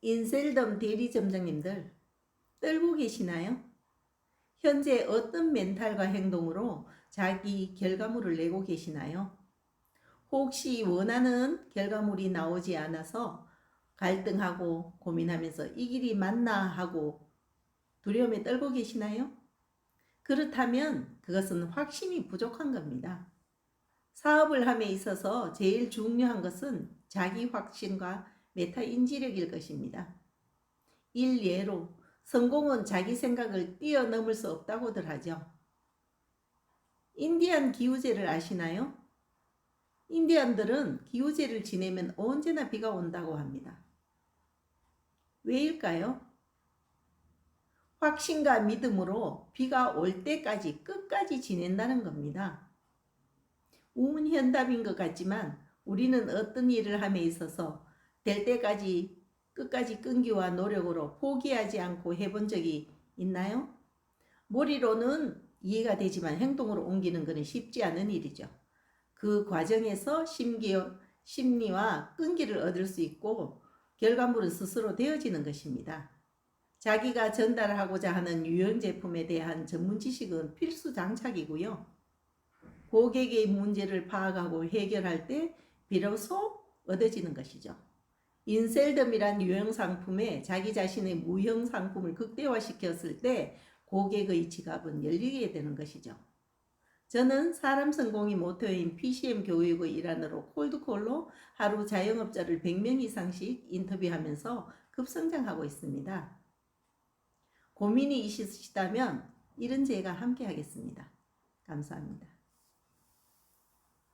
인셀덤 대리점장님들 떨고 계시나요? 현재 어떤 멘탈과 행동으로 자기 결과물을 내고 계시나요? 혹시 원하는 결과물이 나오지 않아서 갈등하고 고민하면서 이 길이 맞나 하고 두려움에 떨고 계시나요? 그렇다면 그것은 확신이 부족한 겁니다. 사업을 함에 있어서 제일 중요한 것은 자기 확신과 메타 인지력일 것입니다. 일예로 성공은 자기 생각을 뛰어넘을 수 없다고들 하죠. 인디안 기후제를 아시나요? 인디안들은 기후제를 지내면 언제나 비가 온다고 합니다. 왜일까요? 확신과 믿음으로 비가 올 때까지 끝까지 지낸다는 겁니다. 우문현답인 것 같지만 우리는 어떤 일을 함에 있어서 될 때까지 끝까지 끈기와 노력으로 포기하지 않고 해본 적이 있나요? 머리로는 이해가 되지만 행동으로 옮기는 것은 쉽지 않은 일이죠. 그 과정에서 심기, 심리와 끈기를 얻을 수 있고 결과물은 스스로 되어지는 것입니다. 자기가 전달하고자 하는 유형 제품에 대한 전문 지식은 필수 장착이고요. 고객의 문제를 파악하고 해결할 때 비로소 얻어지는 것이죠. 인셀덤이란 유형 상품에 자기 자신의 무형 상품을 극대화시켰을 때 고객의 지갑은 열리게 되는 것이죠. 저는 사람 성공이 모토인 PCM 교육의 일환으로 콜드콜로 하루 자영업자를 100명 이상씩 인터뷰하면서 급성장하고 있습니다. 고민이 있으시다면 이런 제가 함께 하겠습니다. 감사합니다.